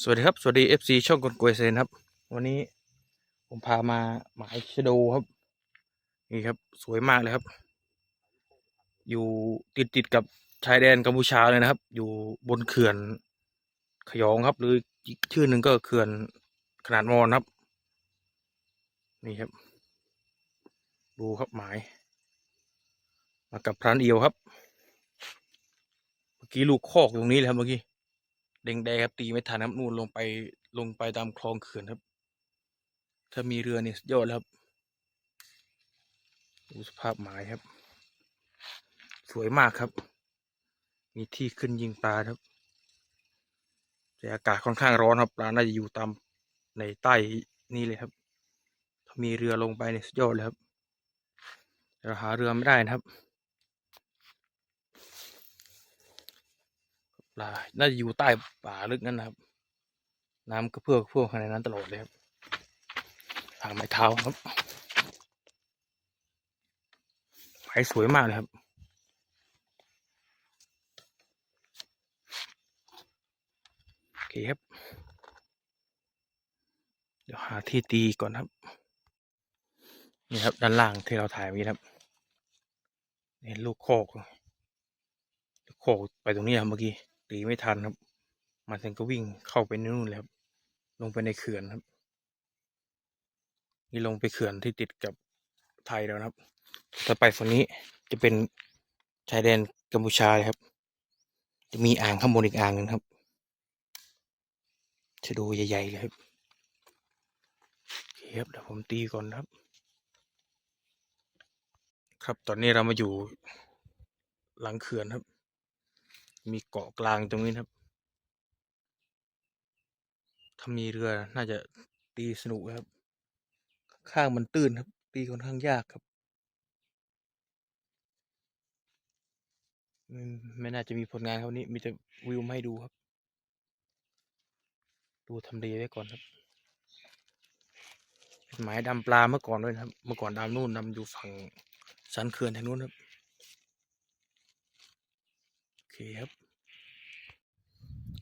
สวัสดีครับ สวัสดี FC ช่องกลกวยเซนครับ วันนี้ผมพามาหมายชโดครับ นี่ครับ สวยมากเลยครับ อยู่ติดติดกับชายแดนกัมพูชาเลยนะครับ อยู่บนเขื่อนขยองครับ หรืออีกชื่อหนึ่งก็เขื่อนขนาดมอนครับ นี่ครับ ดูครับหมาย มากับพรานเอียวครับ เมื่อกี้ลูกคอกตรงนี้เลยครับเมื่อกี้ แดงแดครับตีไม่ทันครับนู่นลงไปลงไปตามคลองเขื่อนครับ ถ้ามีเรือเนี่ยยอดแล้วครับดูสภาพหมายครับ สวยมากครับ มีที่ขึ้นยิงปลาครับแต่อากาศค่อนข้างร้อนครับปลาน่าจะอยู่ตามในใต้นี่เลยครับ ถ้ามีเรือลงไปเนี่ยยอดเลยครับเราหาเรือไม่ได้นะครับ ลาน่าจะอยู่ใต้ป่าลึกนั่นนะครับ น้ำก็เพื่อเพวกขนาดนั้นตลอดเลยครับทางไม้เท้าครับไม้สวยมากเลยครับโอเคครับ เดี๋ยวหาที่ตีก่อนครับ นี่ครับด้านล่างที่เราถ่ายไว้ครับเห็นลูกโคกลูกโคกไปตรงนี้ครับเมื่อกี้ ตีไม่ทันครับมันถึงก็วิ่งเข้าไปนู่นเลยครับ ลงไปในเขื่อนครับ นี่ลงไปเขื่อนที่ติดกับไทยแล้วนะครับถ้าไปฝั่งนี้จะเป็นชายแดนกัมพูชาครับ จะมีอ่างข้างบนอีกอ่างหนึงครับจะดูใหญ่ๆเลยครับเครับเดี๋ยวผมตีก่อนครับ ครับตอนนี้เรามาอยู่หลังเขื่อนครับ มีเกาะกลางตรงนี้ครับ ถ้ามีเรือน่าจะตีสนุกครับ ข้างมันตื้นครับ ตีค่อนข้างยากครับไม่น่าจะมีผลงานเท่านี้ มีแต่วิวให้ดูครับ ดูทำเลไว้ก่อนครับเป็นหมายดำปลาเมื่อก่อนด้วยครับ เมื่อก่อนดำนู่นดำอยู่ฝั่งสันเขื่อนทางนู้นครับ โอเคครับ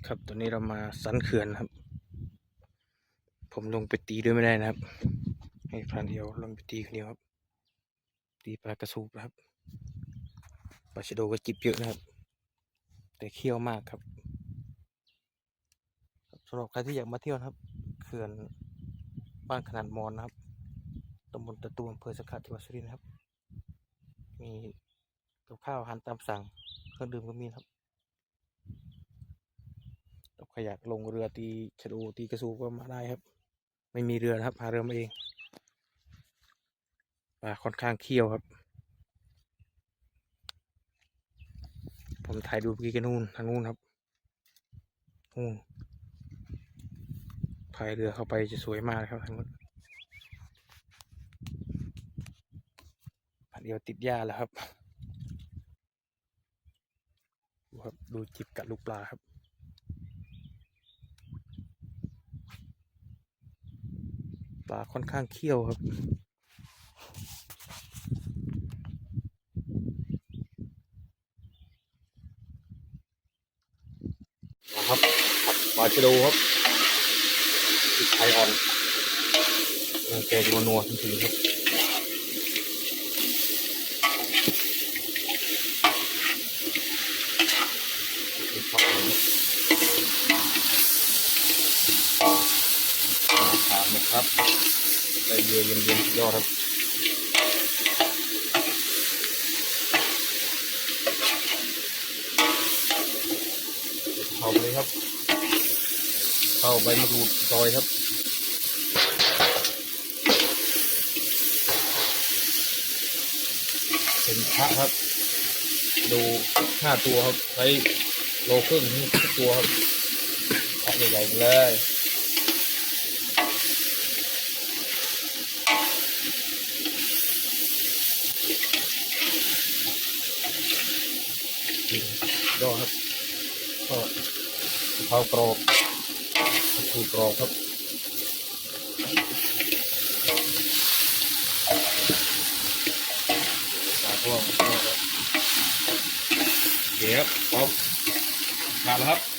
ครับตอนนี้เรามาสันเขื่อนครับ ผมลงไปตีด้วยไม่ได้นะครับ ให้พรานเดียวลงไปตีคนเดียวครับ ตีปลากระสูบครับปลาชะโดก็จิบเยอะนะครับ แต่เคี้ยวมากครับสำหรับใครที่อยากมาเที่ยวนะครับ เขื่อนบ้านขนาดมอนนะครับตำบลตะตูมอำเภอสะขัดจังหวัดสุรินทร์ครับ มีกับข้าวอาหารตามสั่ง รื่องดื่มก็มีครับใครอยากลงเรือตีชะโดตีกระสูก็มาได้ครับ ไม่มีเรือนะครับ หาเรือมาเองปลาค่อนข้างเคี่ยวครับ ผมถ่ายดูเมื่อกี้กันนู่นทางนู่นครับนู่นพายเรือเข้าไปจะสวยมากครับทางนู้นเดียวติดหญ้าแล้วครับ ดูครับดูจิบกัดลูกปลาครับ ปลาค่อนข้างเคี่ยวครับนะครับผัดปลาชะโดครับพริกไทยอ่อนเออแกจะมานัวจริงๆครับนี่ครับผมมาถามนะ ครับได้เบียร์เย็นๆยอดครับเข้าไปเลยครับ เข้าใบมะกรูดซอยครับเป็นพระครับ ดูห้าตัวครับใช้โลครึ่งทุกตัวครับพระใหญ่ๆเลย ยอดครับก็ข้าวกรอบคูกรอบครับปลาพวกเดี๋ยวพร้อมทานแล้วครับ